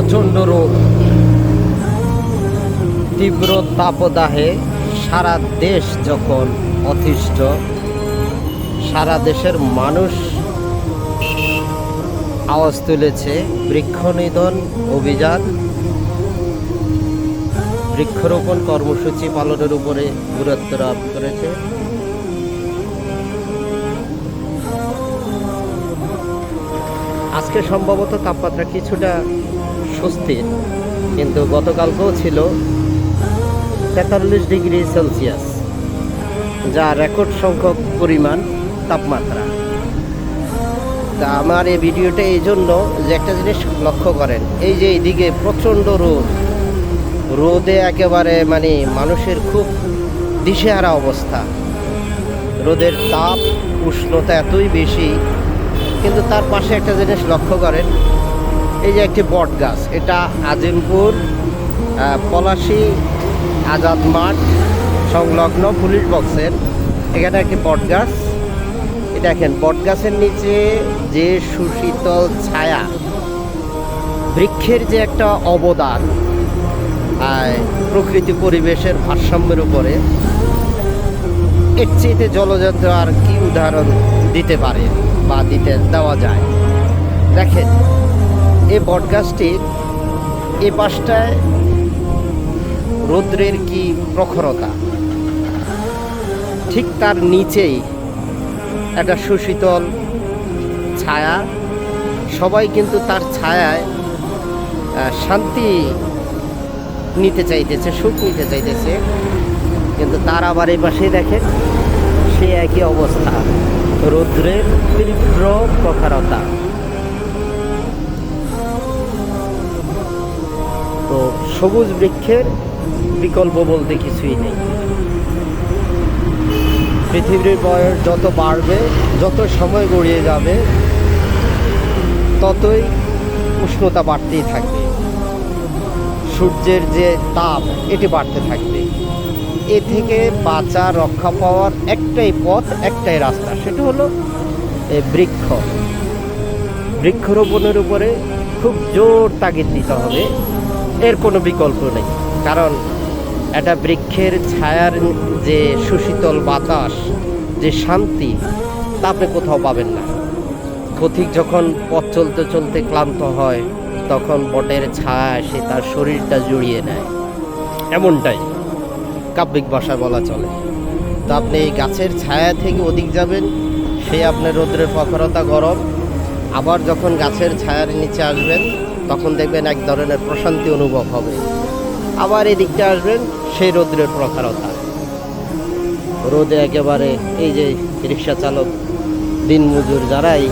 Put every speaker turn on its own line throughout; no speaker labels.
প্রচণ্ড রোগ তীব্র তাপদাহে সারা দেশ যখন অতিষ্ঠ, সারা দেশের মানুষ আওয়াজ তুলেছে, বৃক্ষ নিধন অভিযান। বৃক্ষরোপণ কর্মসূচি পালনের উপরে গুরুত্ব আরোপ করেছে। আজকে সম্ভবত তাপমাত্রা কিছুটা স্বস্তির কিন্তু গতকালকেও ছিল তেতাল্লিশ ডিগ্রি সেলসিয়াস যা রেকর্ড সংখ্যক পরিমাণ তাপমাত্রা। তা আমার এই ভিডিওটা এই জন্য যে একটা জিনিস লক্ষ্য করেন, এই যে এইদিকে প্রচণ্ড রোদ, রোদে একেবারে মানে মানুষের খুব দিশেহারা অবস্থা। রোদের তাপ, উষ্ণতা এতই বেশি, কিন্তু তার পাশে একটা জিনিস লক্ষ্য করেন এই যে একটি বট গাছ, এটা আজিমপুর পলাশী, আজাদ মাঠ সংলগ্ন পুলিশ বক্সের এখানে একটি বট গাছ। দেখেন, বট গাছের নিচে যে সুশীতল ছায়া, বৃক্ষের যে একটা অবদান প্রকৃতি পরিবেশের ভারসাম্যের উপরে, এর চেয়েতে জলযন্ত্র আর কি উদাহরণ দিতে পারে বা দিতে দেওয়া যায়? দেখেন এই বটগাছটির এ পাশটায় রৌদ্রের কি প্রখরতা? ঠিক তার নিচেই একটা সুশীতল ছায়া। সবাই কিন্তু তার ছায়ায় শান্তি নিতে চাইতেছে, সুখ নিতে চাইতেছে। কিন্তু তার আবার এই পাশেই দেখেন সে একই অবস্থা, রৌদ্রের তীব্র প্রখারতা। সবুজ বৃক্ষের বিকল্প বলতে কিছুই নেই। পৃথিবীর বয়স যত বাড়বে, যত সময় গড়িয়ে যাবে, ততই উষ্ণতা বাড়তেই থাকবে। সূর্যের যে তাপ, এটি বাড়তে থাকবে। এ থেকে বাঁচা, রক্ষা পাওয়ার একটাই পথ, একটাই রাস্তা, সেটা হলো বৃক্ষ। বৃক্ষরোপণের উপরে খুব জোর তাগিদ দিতে হবে। এর কোনো বিকল্প নেই। কারণ একটা বৃক্ষের ছায়ার যে সুশীতল বাতাস, যে শান্তি, তা আপনি কোথাও পাবেন না। পথিক যখন পথ চলতে চলতে ক্লান্ত হয়, তখন বটের ছায়া এসে তার শরীরটা জড়িয়ে নেয়। এমনটাই কাব্যিক ভাষায় বলা চলে। তো আপনি এই গাছের ছায়া থেকে অধিক যাবেন, সে আপনার রৌদ্রের প্রখরতা গরম আবার যখন গাছের ছায়ার নিচে আসবেন, তখন দেখবেন এক ধরনের প্রশান্তি অনুভব হবে। আবার এদিকটা আসবেন, সেই রৌদ্রের প্রখরতা। রোদে একেবারে এই যে রিক্সা চালক দিনমজুর যারাই,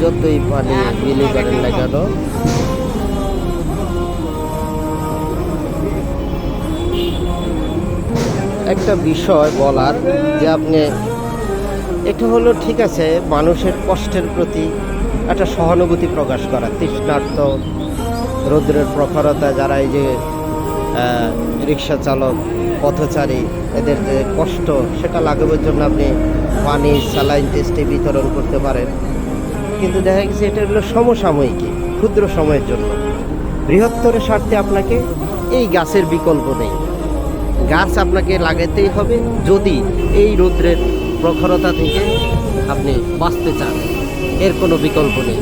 যতই পানি বিলি করেন না কেন, একটা বিষয় বলার যে আপনি হলো ঠিক আছে, মানুষের কষ্টের প্রতি একটা সহানুভূতি প্রকাশ করা, তৃষ্ণার্ত রৌদ্রের প্রখরতা, যারা এই যে রিক্সা চালক, পথচারী, এদের যে কষ্ট, সেটা লাঘবের জন্য আপনি পানি, স্যালাইন টেস্টে বিতরণ করতে পারেন। কিন্তু দেখা গেছে এটা হলো সমসাময়িকী, ক্ষুদ্র সময়ের জন্য। বৃহত্তর স্বার্থে আপনাকে এই গাছের বিকল্প নেই। গাছ আপনাকে লাগাতেই হবে যদি এই রৌদ্রের প্রখরতা থেকে আপনি বাঁচতে চান। এর কোনো বিকল্প নেই।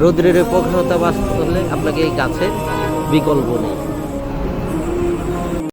রৌদ্রের প্রখরতা বাঁচতে হলে আপনাকে এই গাছের বিকল্প নেই।